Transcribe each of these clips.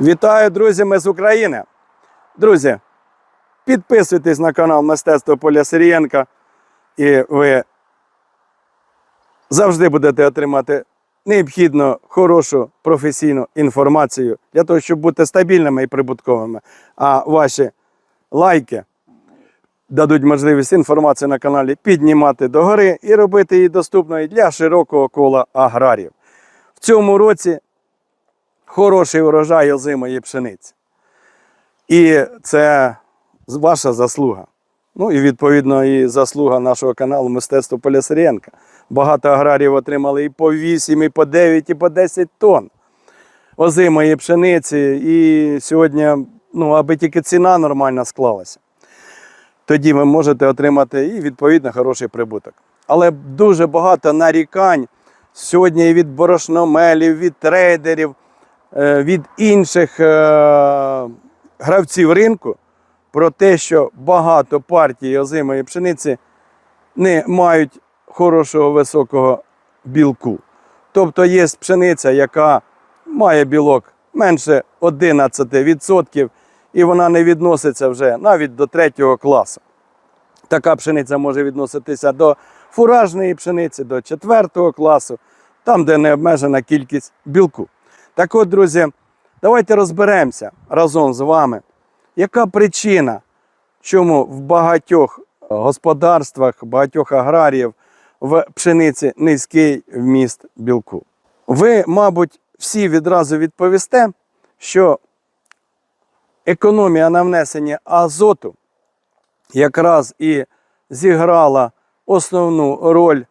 Вітаю, друзі, ми з України. Друзі, підписуйтесь на канал Мистецтво Поля Сирієнка, і ви завжди будете отримати необхідну, хорошу професійну інформацію для того, щоб бути стабільними і прибутковими. А ваші лайки дадуть можливість інформацію на каналі піднімати догори і робити її доступною для широкого кола аграріїв. В цьому році хороший урожай озимої пшениці. І це ваша заслуга. Ну і відповідно і заслуга нашого каналу Мистецтво Поля Сирієнка. Багато аграріїв отримали і по 8, і по 9, і по 10 тонн озимої пшениці. І сьогодні, ну, аби тільки ціна нормально склалася, тоді ви можете отримати і відповідно хороший прибуток. Але дуже багато нарікань сьогодні і від борошномелів, від трейдерів, від інших е, гравців ринку про те, що багато партій озимої пшениці не мають хорошого високого білку. Тобто є пшениця, яка має білок менше 11%, і вона не відноситься вже навіть до третього класу. Така пшениця може відноситися до фуражної пшениці, до четвертого класу, там, де не обмежена кількість білку. Так от, друзі, давайте розберемося разом з вами, яка причина, чому в багатьох господарствах, багатьох аграріїв в пшениці низький вміст білку. Ви, мабуть, всі відразу відповісте, що економія на внесення азоту якраз і зіграла основну роль,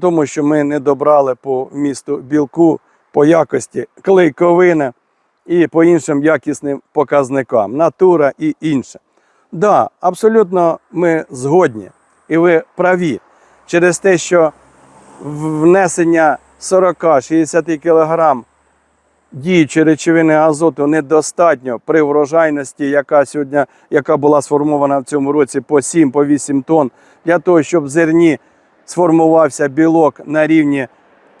тому що ми не добрали по вмісту білку, по якості клейковини і по іншим якісним показникам, натура і інше. Да, абсолютно ми згодні, і ви праві. Через те, що внесення 40-60 кг діючої речовини азоту недостатньо при врожайності, яка сьогодні яка була сформована в цьому році по 7 по 8 тонн, для того, щоб в зерні сформувався білок на рівні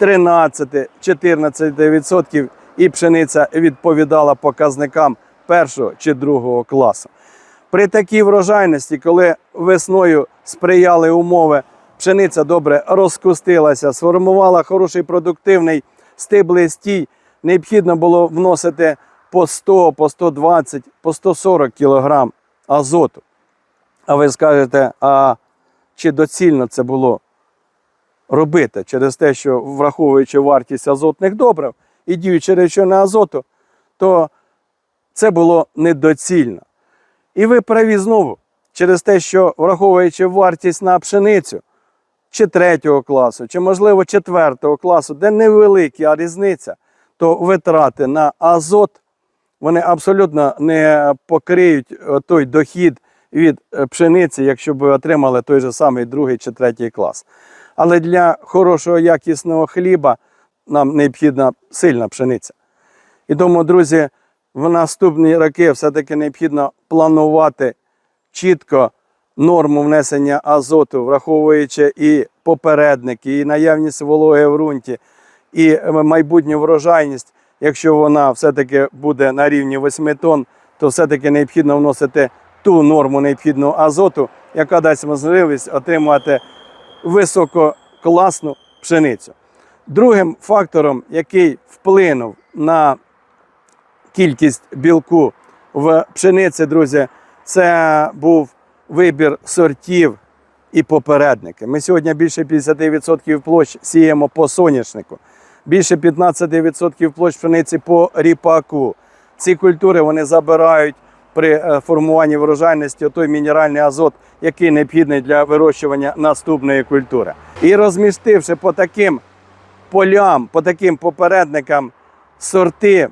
13-14% і пшениця відповідала показникам першого чи другого класу. При такій врожайності, коли весною сприяли умови, пшениця добре розкустилася, сформувала хороший продуктивний стій, необхідно було вносити по 100, по 120, по 140 кг азоту. А ви скажете, а чи доцільно це було робити через те, що враховуючи вартість азотних добрив і діючи речовини азоту, то це було недоцільно. І ви праві знову через те, що враховуючи вартість на пшеницю чи третього класу, чи, можливо, четвертого класу, де невелика різниця, то витрати на азот вони абсолютно не покриють е, той дохід від е, пшениці, якщо б отримали той же самий другий чи третій клас. Але для хорошого якісного хліба нам необхідна сильна пшениця. І тому, друзі, в наступні роки все-таки необхідно планувати чітко норму внесення азоту, враховуючи і попередники, і наявність вологи в ґрунті, і майбутню врожайність. Якщо вона все-таки буде на рівні 8 тонн, то все-таки необхідно вносити ту норму необхідного азоту, яка дасть можливість отримати висококласну пшеницю. Другим фактором, який вплинув на кількість білку в пшениці, друзі, це був вибір сортів і попередники. Ми сьогодні більше 50% площ сіємо по соняшнику, більше 15% площ пшениці по ріпаку. Ці культури вони забирають при е, формуванні врожайності той мінеральний азот, який необхідний для вирощування наступної культури. І розмістивши по таким полям, по таким попередникам сорти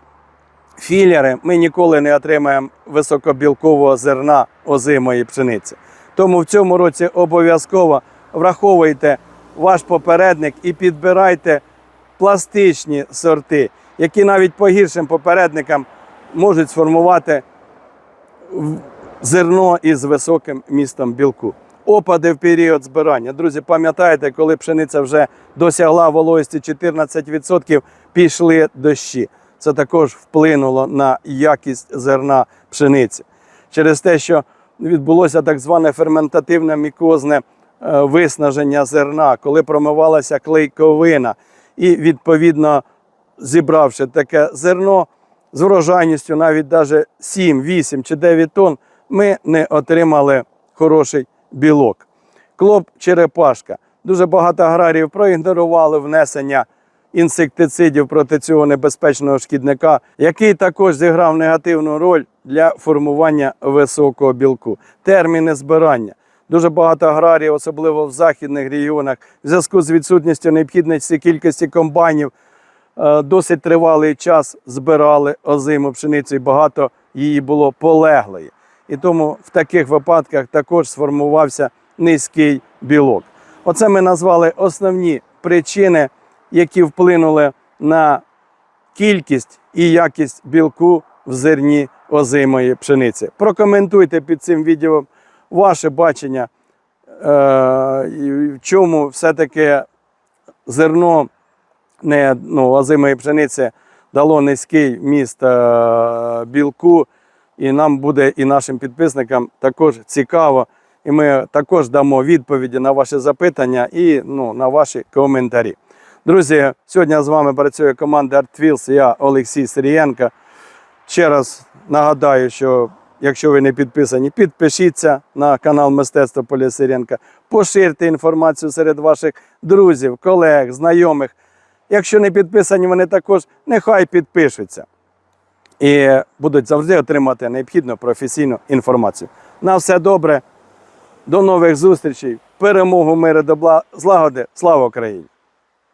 філери, ми ніколи не отримаємо високобілкового зерна озимої пшениці. Тому в цьому році обов'язково враховуйте ваш попередник і підбирайте пластичні сорти, які навіть по гіршим попередникам можуть сформувати зерно із високим містом білку. Опади в період збирання. Друзі, пам'ятаєте, коли пшениця вже досягла вологості 14%, пішли дощі. це також вплинуло на якість зерна пшениці. Через те, що відбулося так зване ферментативне мікозне е, виснаження зерна, коли промивалася клейковина, і відповідно зібравши таке зерно з врожайністю навіть даже 7, 8 чи 9 тонн, ми не отримали хороший білок. Клоп черепашка. Дуже багато аграріїв проігнорували внесення інсектицидів проти цього небезпечного шкідника, який також зіграв негативну роль для формування високого білку. Терміни збирання. Дуже багато аграріїв, особливо в західних регіонах, в зв'язку з відсутністю необхідності кількості комбайнів, досить тривалий час збирали озиму пшеницю і багато її було полеглої. І тому в таких випадках також сформувався низький білок. Оце ми назвали основні причини, які вплинули на кількість і якість білку в зерні озимої пшениці. Прокоментуйте під цим відео ваше бачення, е, в чому все-таки зерно не, ну, озимої пшениці дало низький вміст е, білку. І нам буде і нашим підписникам також цікаво. І ми також дамо відповіді на ваші запитання і ну, на ваші коментарі. Друзі, сьогодні з вами працює команда ArtWheels, я Олексій Сирієнко. Ще раз нагадаю, що якщо ви не підписані, підпишіться на канал Мистецтво Поля Сиренка, поширте інформацію серед ваших друзів, колег, знайомих. Якщо не підписані, вони також нехай підпишуться і будуть завжди отримати необхідну професійну інформацію. На все добре, до нових зустрічей, перемогу, миру, добла, злагоди, слава Україні!